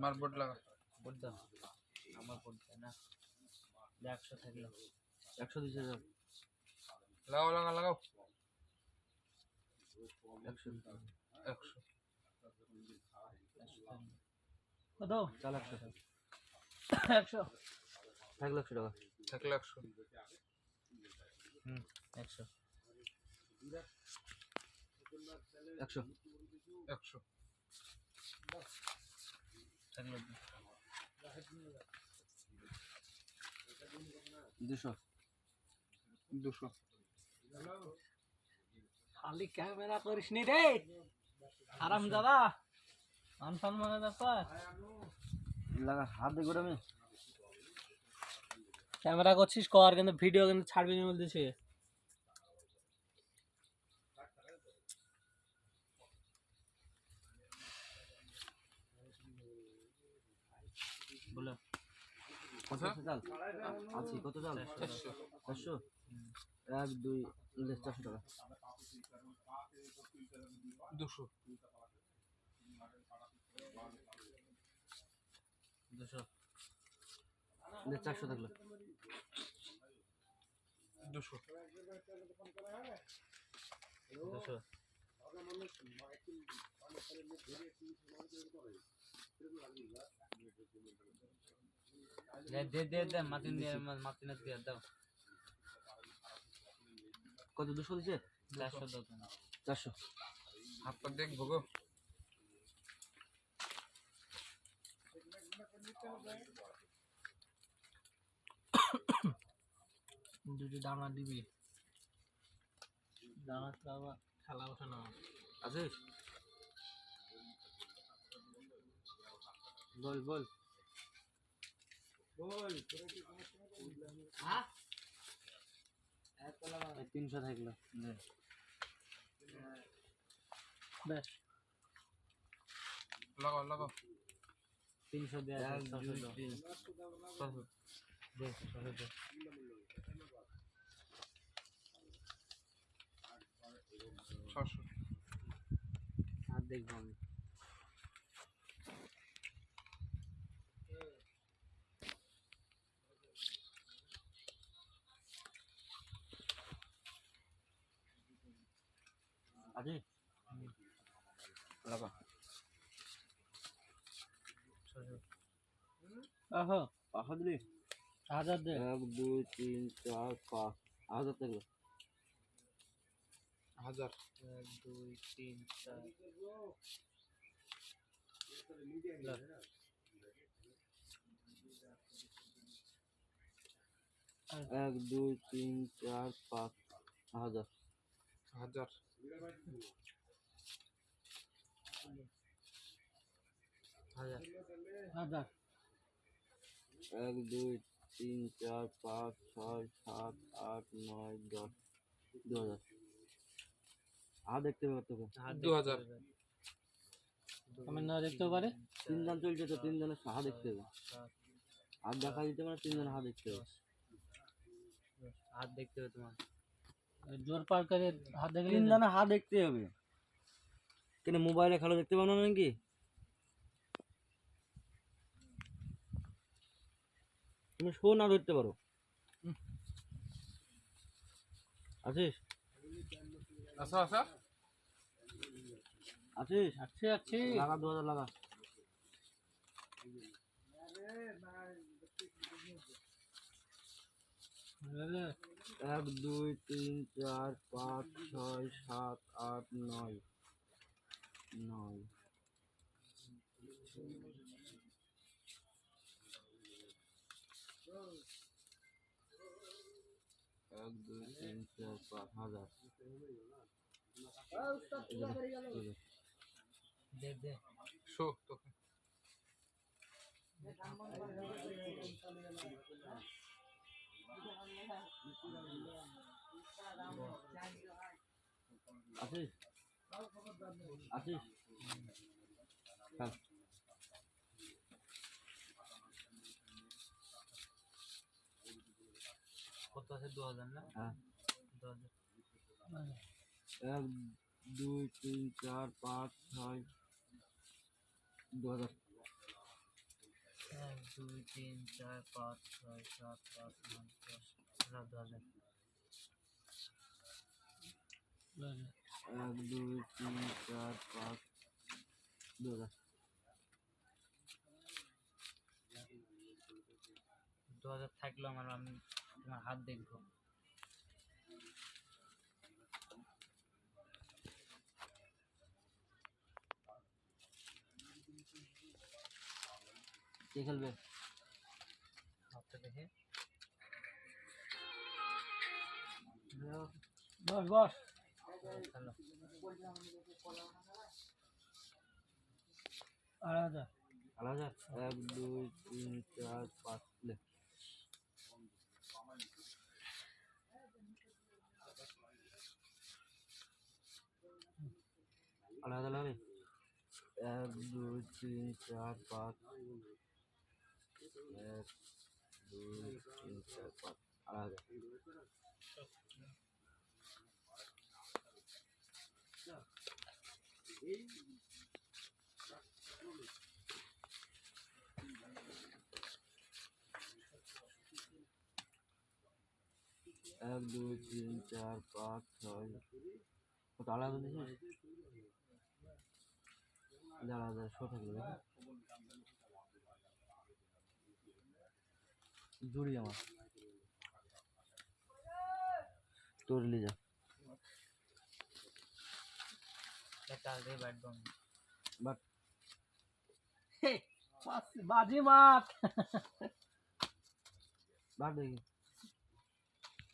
মার বোর্ড লাগা। বোর্ড দাও। আমার বোর্ড দেয় না। একশো থাকল। একশো লাগাও লাগা লাগাও। একশো একশো। চাল একশো। একশো। থাকল একশো টাকা। থাকলে একশো হুম একশো। একশো। একশো। দুশো। দুশো। খালি ক্যামেরা করিস নি রে। আরাম দাদা মান সম্মানের ব্যাপার। লাগা হাত দেখো আমি ক্যামেরা করছিস কর কিন্তু ভিডিও কিন্তু ছাড়বি না বলতেছে। বলো। কত আচ্ছা। চাল? আছি কত চাল? চারশো। চারশো। এক দুই চারশো টাকা। দুশো। দুশো। চারশো থাকল। দুশো। দুশো। দে দে মাতিন দিয়ে মাতিন দিয়ে দাও। কত দুশো দিছে? চারশো দাও চারশো। হাতটা দেখব গো দুটো দানা দিবি। দানা তো আবার খেলা ওঠে না। আছিস বল বল। এই তিনশো থাকল। বেশ। লাগাও লাগাও। তিনশো দেওয়া এক, ছশো। আর দেখব আমি। আছে লাগা আহা পাহা দিলি হাজার দে এক দুই তিন চার পাঁচ হাজার থাকল হাজার এক দুই তিন চার এক দুই তিন চার পাঁচ হাজার হাজার হাজার হাজার এক দুই তিন চার পাঁচ ছয় সাত আট নয় দশ। দু হাজার হাত দেখতে পাবে তোকে। দু হাজার আমি না দেখতে পারে তিন জন চলছে তো তিন জনের হাত দেখতে হবে। হাত দেখা দিতে পারে তিন জনের হাত দেখতে হবে। হাত দেখতে হবে তোমার। জোর পার করে হাত দেখলে তিন জনের হাত দেখতে হবে। কেন মোবাইলে খেলা দেখতে পাবো না নাকি? তুমি শো না ধরতে পারো। আছিস? আসো আসো। আছিস? আছি আছি। লাগা দু হাজার লাগা। এক দুই তিন চার পাঁচ ছয় সাত আট নয়। নয়। হাজার। শো তোকে। আছিস আছিস হ্যাঁ। আছে? দু হাজার না? হ্যাঁ। এক দুই তিন চার পাঁচ ছয় দু হাজার। এক দুই তিন চার পাঁচ ছয় সাত আট নয় দশ এগারো দু হাজার। এক দুই তিন চার পাঁচ দু হাজার। দু হাজার থাকলেও আমার আমি তোমার হাত দেখব কে খেলবে হাতটা দেখে বস বস খেলো আড়াই হাজার আড়াই হাজার এক দুই তিন চার পাঁচ লে আড়াই হাজার লাগবে এক দুই তিন চার পাঁচ এক, দুই, তিন, চার, পাঁচ আড়াই হাজার এক দুই তিন চার পাঁচ ছয় কত আলাদা দিছিস আলাদা শো থাকল जुड़ी हमारा तोड़ ले जा। डाल दे बैट बम बट बाजी मार। बात देखिए।